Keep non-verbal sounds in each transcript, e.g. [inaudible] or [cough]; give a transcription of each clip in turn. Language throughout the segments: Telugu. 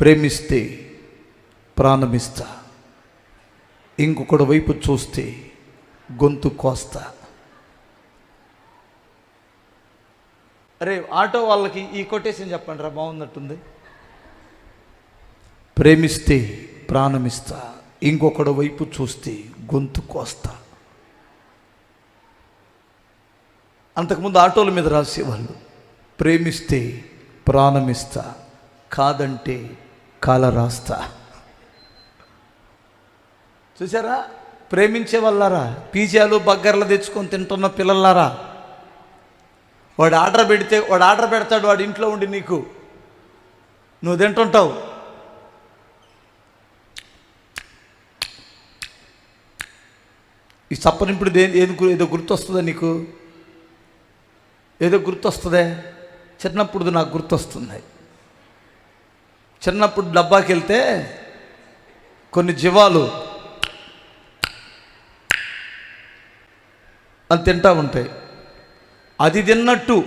ప్రేమిస్తే ప్రాణమిస్తా. ఇంకొకటి వైపు చూస్తే గొంతు కోస్తా. అరే ఆటో వాళ్ళకి ఈ కొటేషన్ చెప్పండి రా బాగున్నట్టుంది. ప్రేమిస్తే ప్రాణమిస్తా ఇంకొకడు వైపు చూస్తే గొంతు కోస్తా. అంతకుముందు ఆటోల మీద రాసేవాళ్ళు ప్రేమిస్తే ప్రాణమిస్తా కాదంటే కాల రాస్తా. చూసారా ప్రేమించే వాళ్ళారా? పీజాలు బగ్గర్లు తెచ్చుకొని తింటున్న పిల్లలారా వాడు ఆర్డర్ పెడితే వాడు ఆర్డర్ పెడతాడు వాడు ఇంట్లో ఉండి నీకు. నువ్వు తింటుంటావు. ఈ చప్పనింపుడు దేని ఏది ఏదో గుర్తొస్తుందా నీకు? ఏదో గుర్తొస్తుందే? చిన్నప్పుడు నాకు గుర్తొస్తుంది. చిన్నప్పుడు డబ్బాకి వెళ్తే కొన్ని జీవాలు అని తింటా ఉంటాయి. అది తిన్నట్టు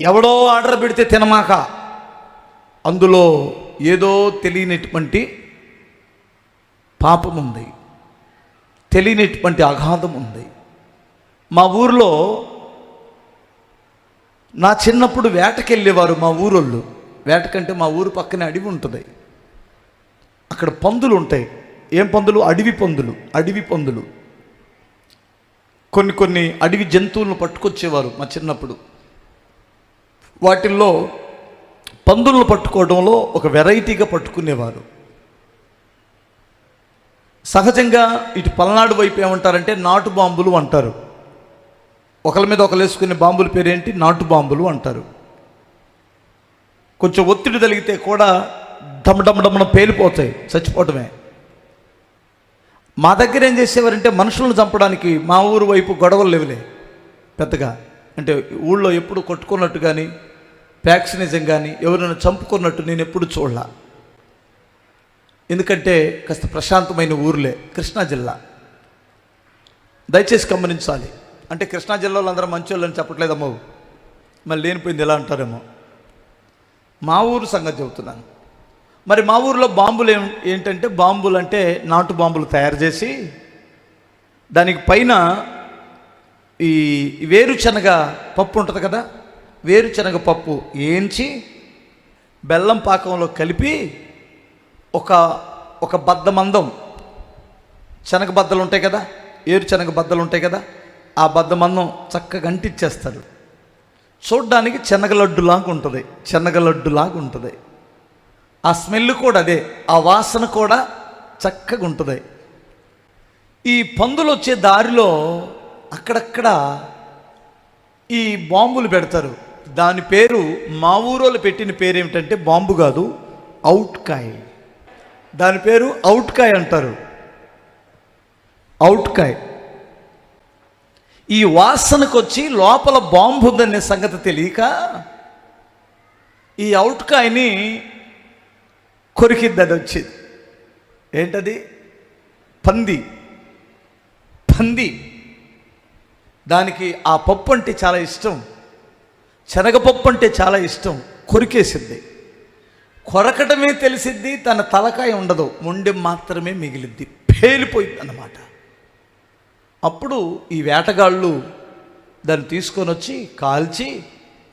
ఎవడో ఆర్డర్ పెడితే తినమాక అందులో ఏదో తెలియనటువంటి పాపం ఉంది. తెలియనటువంటి అగాధం ఉంది. మా ఊర్లో నా చిన్నప్పుడు వేటకెళ్ళేవారు మా ఊరోళ్ళు. వేటకంటే మా ఊరు పక్కనే అడవి ఉంటుంది. అక్కడ పందులు ఉంటాయి. ఏం పందులు? అడవి పందులు అడవి పందులు. కొన్ని కొన్ని అడవి జంతువులను పట్టుకొచ్చేవారు మా చిన్నప్పుడు. వాటిల్లో పందులను పట్టుకోవడంలో ఒక వెరైటీగా పట్టుకునేవారు. సహజంగా ఇటు పల్నాడు వైపు ఏమంటారంటే నాటు బాంబులు అంటారు. ఒకరి మీద ఒకరు వేసుకునే బాంబుల పేరేంటి? నాటు బాంబులు అంటారు. కొంచెం ఒత్తిడి తగిలితే కూడా డమ్ డమ్ పేలిపోతాయి చచ్చిపోవటమే. మా దగ్గర ఏం చేసేవారంటే మనుషులను చంపడానికి మా ఊరు వైపు గొడవలు లేవులే పెద్దగా. అంటే ఊళ్ళో ఎప్పుడు కొట్టుకున్నట్టు కానీ వ్యాక్సినేషన్ కానీ ఎవరైనా చంపుకున్నట్టు నేను ఎప్పుడు చూడలా. ఎందుకంటే కాస్త ప్రశాంతమైన ఊర్లే కృష్ణా జిల్లా. దయచేసి గమనించాలి. అంటే కృష్ణా జిల్లాలో అందరూ మంచోళ్ళని చెప్పట్లేదమ్మో. మళ్ళీ లేనిపోయింది ఎలా అంటారేమో. మా ఊరు సంగతి చెబుతున్నాను. మరి మా ఊర్లో బాంబులు ఏం ఏంటంటే బాంబులు అంటే నాటు బాంబులు తయారు చేసి దానికి పైన ఈ వేరుశనగ పప్పు ఉంటుంది కదా వేరుశనగ పప్పు ఏంచి బెల్లం పాకంలో కలిపి ఒక ఒక బద్ద మందం శనగ బద్దలు ఉంటాయి కదా ఏరుశనగ బద్దలు ఉంటాయి కదా ఆ బద్ద మందం చక్కగా అంటిచ్చేస్తారు. చూడ్డానికి శనగ ఉంటుంది. శనగ ఉంటుంది. ఆ స్మెల్ కూడా అదే ఆ వాసన కూడా చక్కగా ఉంటుంది. ఈ పందులు వచ్చే దారిలో అక్కడక్కడ ఈ బాంబులు పెడతారు. దాని పేరు మా ఊరోళ్ళు పెట్టిన పేరు ఏమిటంటే బాంబు కాదు అవుట్కాయ్ దాని పేరు అవుట్కాయ్ అంటారు. అవుట్కాయ్ ఈ వాసనకు వచ్చి లోపల బాంబు ఉందనే సంగతి తెలియక ఈ అవుట్కాయని కొరికిద్ది అది వచ్చేది. ఏంటది? పంది. పంది. దానికి ఆ పప్పు అంటే చాలా ఇష్టం. శనగపప్పు అంటే చాలా ఇష్టం. కొరికేసిద్ది. కొరకటమే తెలిసిద్ది తన తలకాయ ఉండదు. మొండెం మాత్రమే మిగిలిద్ది. పేలిపోయింది అన్నమాట అప్పుడు ఈ వేటగాళ్ళు దాన్ని తీసుకొని వచ్చి కాల్చి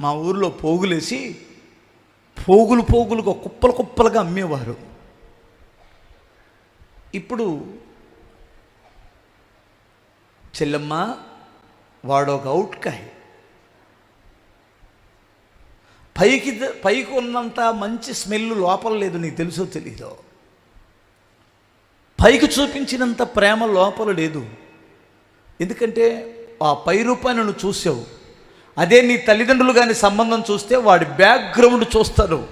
మా ఊరిలో పోగులేసి పోగులు పోగులుగా కుప్పలు కుప్పలుగా అమ్మేవారు. ఇప్పుడు చెల్లెమ్మ వాడొక ఒక అవుట్కాయ్ పైకి పైకి ఉన్నంత మంచి స్మెల్ లోపల లేదు నీకు తెలుసో తెలీదో. పైకి చూపించినంత ప్రేమ లోపల లేదు. ఎందుకంటే ఆ పై రూపాన్ని నువ్వు చూసావు. అదే నీ తల్లిదండ్రులు కానీ సంబంధం చూస్తే వాడి బ్యాక్గ్రౌండ్ చూస్తాడు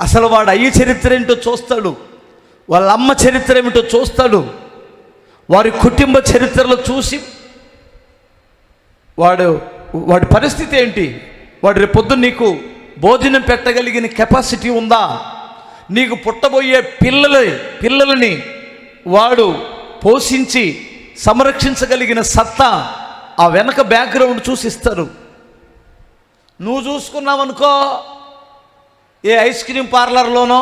అసలు వాడు అయ్యి చరిత్ర ఏంటో చూస్తాడు. వాళ్ళ అమ్మ చరిత్ర ఏమిటో చూస్తాడు. వారి కుటుంబ చరిత్రలో చూసి వాడు వాడి పరిస్థితి ఏంటి? వాడు రేపు పొద్దున్న నీకు భోజనం పెట్టగలిగిన కెపాసిటీ ఉందా? నీకు పుట్టబోయే పిల్లల పిల్లలని వాడు పోషించి సంరక్షించగలిగిన సత్తా ఆ వెనక బ్యాక్గ్రౌండ్ చూసి ఇస్తారు నువ్వు చూసుకున్నావనుకో ఏ ఐస్ క్రీమ్ పార్లర్లోనో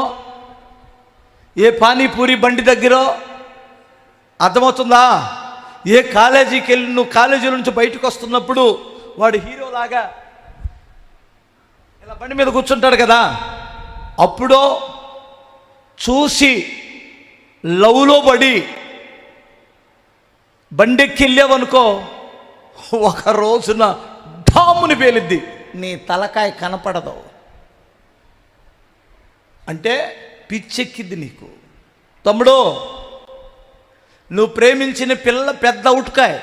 ఏ పానీపూరి బండి దగ్గరో అర్థమవుతుందా? ఏ కాలేజీకి వెళ్ళి నువ్వు కాలేజీ నుంచి బయటకు వస్తున్నప్పుడు వాడు హీరోలాగా ఇలా బండి మీద కూర్చుంటాడు కదా. అప్పుడో చూసి లవ్లో పడి బండెక్కి వెళ్ళావనుకో ఒక రోజున ఢాముని పేలిద్ది. నీ తలకాయ కనపడదు. అంటే పిచ్చెక్కిద్ది నీకు. తమ్ముడు నువ్వు ప్రేమించిన పిల్ల పెద్ద ఉట్కాయ.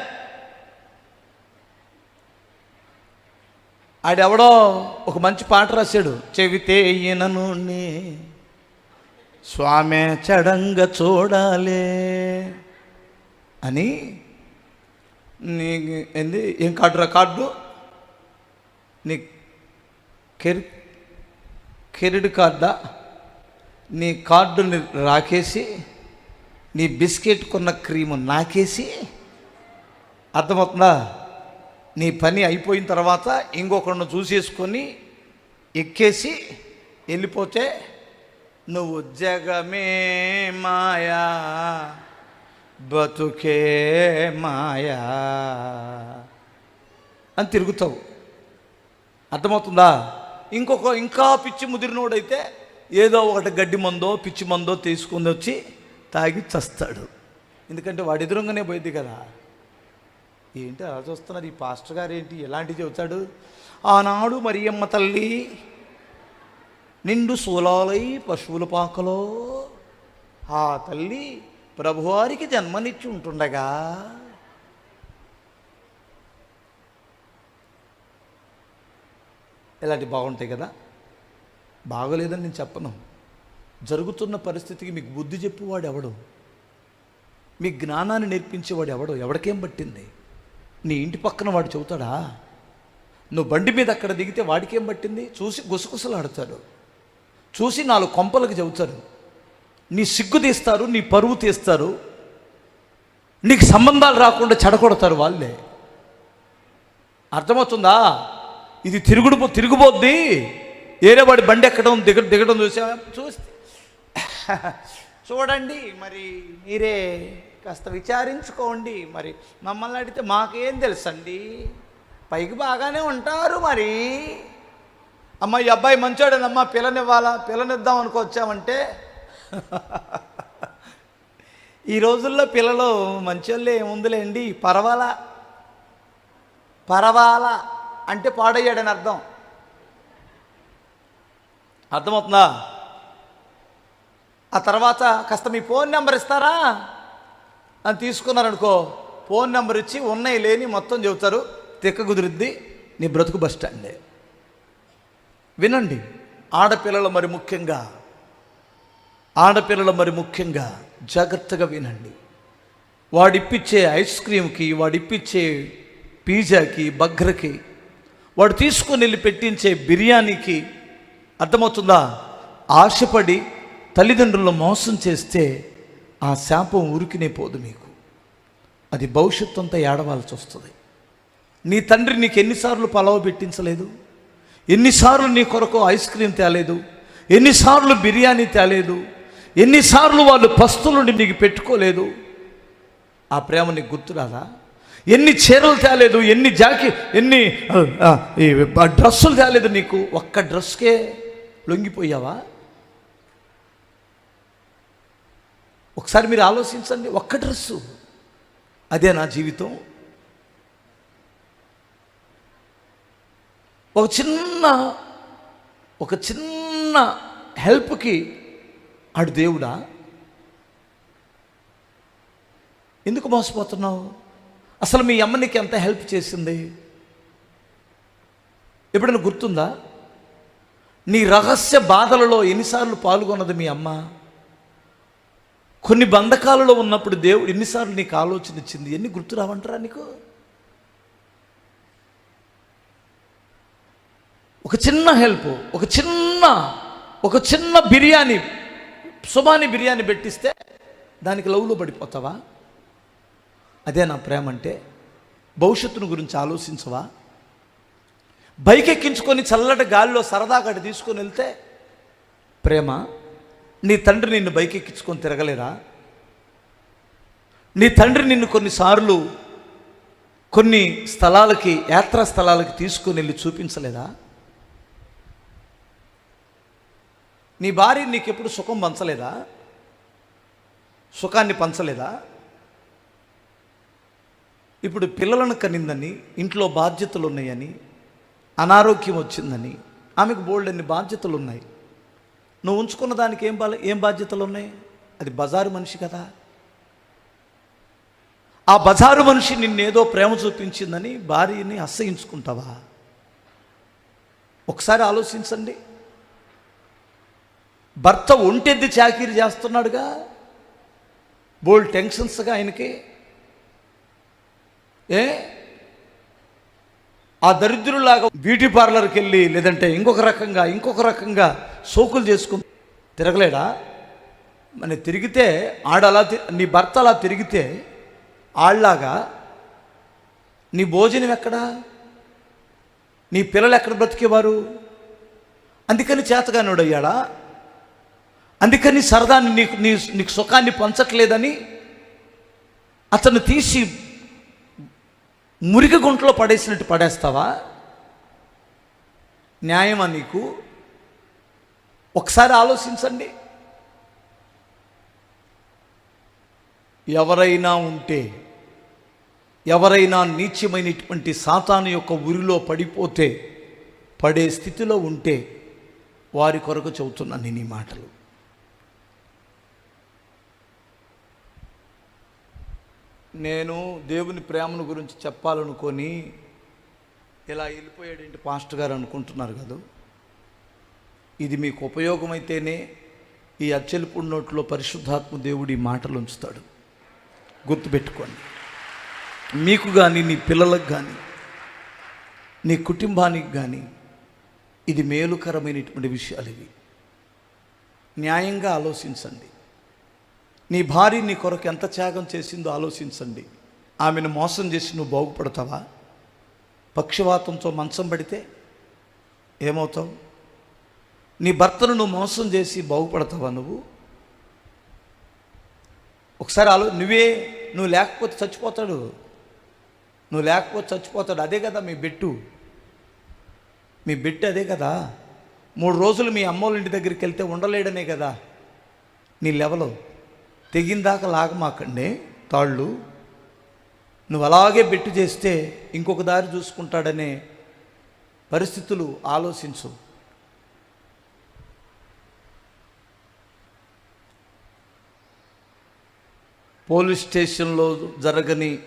ఆడెవడో ఒక మంచి పాట రాశాడు. చెవితే ఈయనను నీ స్వామి చడంగా చూడాలే అని నీ ఏంది? ఏం కార్డు రా కార్డు? నీ కెరి కెరిడ్ కార్డా? నీ కార్డుని రాకేసి నీ బిస్కెట్ కొన్న క్రీము నాకేసి అర్థమవుతుందా? నీ పని అయిపోయిన తర్వాత ఇంకొకరిని చూసేసుకొని ఎక్కేసి వెళ్ళిపోతే నువ్వు జగమే మాయా. బతుకే మాయా అని తిరుగుతావు. అర్థమవుతుందా? ఇంకొక ఇంకా పిచ్చి ముదిరినోడైతే ఏదో ఒకటి గడ్డి మందో పిచ్చి మందో తీసుకుని వచ్చి తాగి చస్తాడు. ఎందుకంటే వాడి ఎదురుగానే పోయింది కదా. ఏంటి అలా చూస్తున్నారు? ఈ పాస్టర్ గారు ఏంటి? ఎలాంటి చెబుతాడు? ఆనాడు మరియమ్మ తల్లి నిండు సూలాలై పశువుల పాకలో ఆ తల్లి ప్రభువారికి జన్మనిచ్చి ఉంటుండగా ఇలాంటి బాగుంటాయి కదా? బాగోలేదని నేను చెప్పను. జరుగుతున్న పరిస్థితికి మీకు బుద్ధి చెప్పువాడు ఎవడు? మీ జ్ఞానాన్ని నేర్పించేవాడు ఎవడు? ఎవడికేం పట్టింది? నీ ఇంటి పక్కన వాడు చెబుతాడా? నువ్వు బండి మీద అక్కడ దిగితే వాడికేం పట్టింది? చూసి గుసగుసలాడతాడు. చూసి నాలుగు కొంపలకు చెబుతాడు. నీ సిగ్గు తీస్తారు నీ పరువు తీస్తారు. నీకు సంబంధాలు రాకుండా చెడగొడతారు వాళ్ళే. అర్థమవుతుందా? ఇది తిరుగుడు తిరుగుబోద్ది. ఏరే వాడి బండి ఎక్కడం దిగ దిగడం చూసా చూస్తే. [laughs] చూడండి మరి మీరే కాస్త విచారించుకోండి. మరి మమ్మల్ని అడిగితే మాకేం తెలుసండి? పైకి బాగానే ఉంటారు మరి. అమ్మ ఈ అబ్బాయి మంచోడనమ్మా పిల్లనివ్వాలా? పిల్లనిద్దాం అనుకొచ్చామంటే ఈ రోజుల్లో పిల్లలు మంచోళ్ళే ఏముందిలేండి? పర్వాలా? పరవాల? అంటే పాడయ్యాడని అర్థం. అర్థమవుతుందా? ఆ తర్వాత కాస్త మీ ఫోన్ నెంబర్ ఇస్తారా? అని తీసుకున్నారనుకో ఫోన్ నెంబర్ ఇచ్చి ఉన్నాయి లేని మొత్తం చెబుతారు. తిక్క కుదిరిద్ది నీ బ్రతుకు బస్ స్టాండే. వినండి ఆడపిల్లలు మరి ముఖ్యంగా ఆడపిల్లలు మరి ముఖ్యంగా జాగ్రత్తగా వినండి. వాడిప్పించే ఐస్ క్రీమ్కి వాడిప్పించే పిజ్జాకి బగ్రకి వాడు తీసుకొని వెళ్ళి పెట్టించే బిర్యానీకి అర్థమవుతుందా? ఆశపడి తల్లిదండ్రులను మోసం చేస్తే ఆ శాపం ఉరికినే పోదు మీకు. అది భవిష్యత్తు అంతా ఏడవాల్సి వస్తుంది. నీ తండ్రి నీకు ఎన్నిసార్లు పలవ పెట్టించలేదు? ఎన్నిసార్లు నీ కొరకు ఐస్ క్రీమ్ తేలేదు? ఎన్నిసార్లు బిర్యానీ తేలేదు? ఎన్నిసార్లు వాళ్ళు పస్తులుండి నీకు పెట్టుకోలేదు? ఆ ప్రేమ నీకు గుర్తురాదా ఎన్ని చీరలు తేలేదు ఎన్ని జాకి ఎన్ని డ్రస్సులు డ్రెస్సులు తేలేదు నీకు? ఒక్క డ్రెస్కే లొంగిపోయావా? ఒకసారి మీరు ఆలోచించండి ఒక్క డ్రెస్సు అదే నా జీవితం. ఒక చిన్న ఒక చిన్న హెల్ప్కి ఆడు దేవుడా? ఎందుకు మోసపోతున్నావు? అసలు మీ అమ్మ నీకు ఎంత హెల్ప్ చేసింది? ఎప్పుడైనా గుర్తుందా? నీ రహస్య బాధలలో ఎన్నిసార్లు పాల్గొన్నది మీ అమ్మ? కొన్ని బంధకాలలో ఉన్నప్పుడు దేవుడు ఎన్నిసార్లు నీకు ఆలోచన ఇచ్చింది? ఎన్ని గుర్తు రావంటారా నీకు? ఒక చిన్న హెల్ప్ ఒక చిన్న ఒక చిన్న బిర్యానీ సుబాని బిర్యానీ పెట్టిస్తే దానికి లవ్లో పడిపోతావా? అదే నా ప్రేమ అంటే భవిష్యత్తును గురించి ఆలోచించవా? బైక్ ఎక్కించుకొని చల్లటి గాలిలో సరదాగా అటు తీసుకొని వెళ్తే ప్రేమ నీ తండ్రి నిన్ను బైక్ ఎక్కించుకొని తిరగలేరా? నీ తండ్రి నిన్ను కొన్నిసార్లు కొన్ని స్థలాలకి యాత్రా స్థలాలకి తీసుకుని వెళ్ళి చూపించలేదా? నీ భార్య నీకు ఎప్పుడు సుఖం పంచలేదా? సుఖాన్ని పంచలేదా? ఇప్పుడు పిల్లలను కనిందని ఇంట్లో బాధ్యతలు ఉన్నాయని అనారోగ్యం వచ్చిందని ఆమెకు బోల్డ్ అన్ని బాధ్యతలు ఉన్నాయి నువ్వు ఉంచుకున్న దానికి ఏం బా ఏం బాధ్యతలు ఉన్నాయి అది బజారు మనిషి కదా. ఆ బజారు మనిషి నిన్నేదో ప్రేమ చూపించిందని భార్యని అసహించుకుంటావా? ఒకసారి ఆలోచించండి. భర్త ఒంటెద్ది చాకరీ చేస్తున్నాడుగా. బోల్డ్ టెన్షన్స్గా ఆయనకి. ఏ? ఆ దరిద్రులాగా బ్యూటీ పార్లర్కి వెళ్ళి లేదంటే ఇంకొక రకంగా ఇంకొక రకంగా సోకులు చేసుకుని తిరగలేడా? మన తిరిగితే ఆడలా తి- నీ భర్త అలా తిరిగితే ఆళ్ళలాగా నీ భోజనం ఎక్కడా? నీ పిల్లలు ఎక్కడ బ్రతికేవారు? అందుకని చేతగానోడయ్యాడా? అందుకని సరదాన్ని నీకు నీ నీకు సుఖాన్ని పంచట్లేదని అతను తీసి మురికి గుంటలో పడేసినట్టు పడేస్తావా? న్యాయమా నీకు? ఒకసారి ఆలోచించండి. ఎవరైనా ఉంటే ఎవరైనా నీచమైనటువంటి సాతాను యొక్క ఉరిలో పడిపోతే పడే స్థితిలో ఉంటే వారి కొరకు చెబుతున్నాను నేను ఈ మాటలు. నేను దేవుని ప్రేమను గురించి చెప్పాలనుకొని ఇలా వెళ్ళిపోయాడేంటి పాస్టర్ గారు అనుకుంటున్నారు కదా. ఇది మీకు ఉపయోగమైతేనే ఈ అచ్చలిపుడి నోట్లో పరిశుద్ధాత్మ దేవుడి మాటలు ఉంచుతాడు. గుర్తుపెట్టుకోండి. మీకు కానీ నీ పిల్లలకు కానీ నీ కుటుంబానికి కానీ ఇది మేలుకరమైనటువంటి విషయాలు ఇవి. న్యాయంగా ఆలోచించండి. నీ భార్య నీ కొరకు ఎంత త్యాగం చేసిందో ఆలోచించండి. ఆమెను మోసం చేసి నువ్వు బాగుపడతావా? పక్షవాతంతో మంచం పడితే ఏమవుతావు? నీ భర్తను నువ్వు మోసం చేసి బాగుపడతావా నువ్వు? ఒకసారి ఆలో నువ్వే నువ్వు లేకపోతే చచ్చిపోతాడు. నువ్వు లేకపోతే చచ్చిపోతాడు. అదే కదా మీ బెట్టు. మీ బెట్టు అదే కదా. మూడు రోజులు మీ అమ్మోళ్ళ ఇంటి దగ్గరికి వెళ్తే ఉండలేడనే కదా. నీ లెవెలు. తెగిందాక లాగమాకండి తాళ్ళు. నువ్వు అలాగే పెట్టి చేస్తే ఇంకొక దారి చూసుకుంటాడనే పరిస్థితులు ఆలోచించు. పోలీస్ స్టేషన్లో జరగని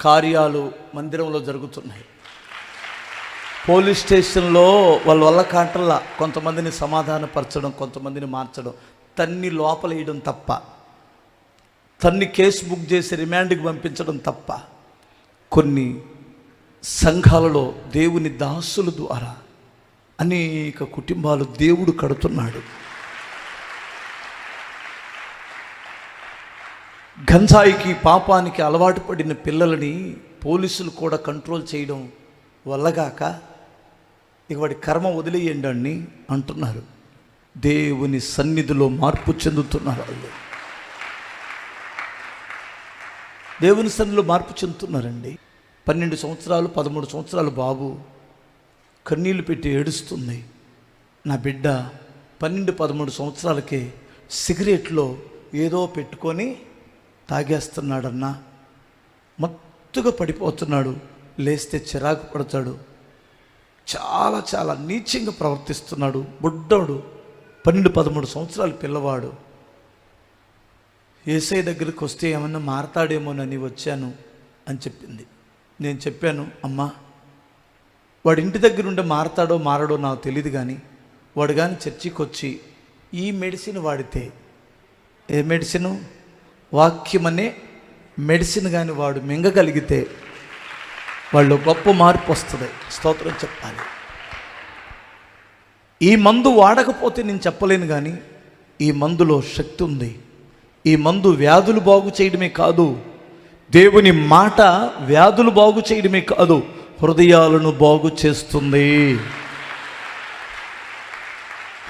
కార్యాలు మందిరంలో జరుగుతున్నాయి. పోలీస్ స్టేషన్లో వాళ్ళ వల్ల కాంటల్లా కొంతమందిని సమాధానపరచడం కొంతమందిని మార్చడం. తన్ని లోపలేయడం తప్ప తన్ని కేసు బుక్ చేసి రిమాండ్కి పంపించడం తప్ప కొన్ని సంఘాలలో దేవుని దాసుల ద్వారా అనేక కుటుంబాలు దేవుడు కడుతున్నాడు. గంజాయికి పాపానికి అలవాటు పడిన పిల్లలని పోలీసులు కూడా కంట్రోల్ చేయడం వల్లగాక ఇక వాడి కర్మ వదిలేయండి అంటున్నారు. దేవుని సన్నిధిలో మార్పు చెందుతున్నారు వాళ్ళు. దేవుని సన్నిధిలో మార్పు చెందుతున్నారండి. పన్నెండు సంవత్సరాలు పదమూడు సంవత్సరాలు బాబు కన్నీళ్ళు పెట్టి ఏడుస్తుంది. నా బిడ్డ పన్నెండు పదమూడు సంవత్సరాలకే సిగరెట్లో ఏదో పెట్టుకొని తాగేస్తున్నాడన్నా. మత్తుగా పడిపోతున్నాడు లేస్తే చిరాకు పడతాడు. చాలా చాలా నీచంగా ప్రవర్తిస్తున్నాడు బుడ్డోడు. పన్నెండు పదమూడు సంవత్సరాల పిల్లవాడు. ఏసై దగ్గరికి వస్తే ఏమన్నా మారతాడేమోనని వచ్చాను అని చెప్పింది. నేను చెప్పాను అమ్మా వాడి ఇంటి దగ్గర ఉండి మారతాడో మారడో నాకు తెలియదు కానీ వాడు కానీ చర్చికి వచ్చి ఈ మెడిసిన్ వాడితే ఏ మెడిసిను? వాక్యమనే మెడిసిన్ కానీ వాడు మింగగలిగితే వాళ్ళు గొప్ప మార్పు వస్తుంది. స్తోత్రం చెప్పాలి ఈ మందు వాడకపోతే నేను చెప్పలేను కానీ ఈ మందులో శక్తి ఉంది. ఈ మందు వ్యాధులు బాగు చేయడమే కాదు దేవుని మాట వ్యాధులు బాగు చేయడమే కాదు హృదయాలను బాగు చేస్తుంది.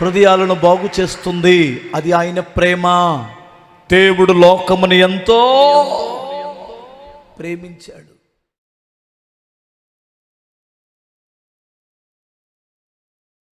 హృదయాలను బాగు చేస్తుంది. అది ఆయన ప్రేమ. దేవుడు లోకముని ఎంతో ప్రేమించాడు.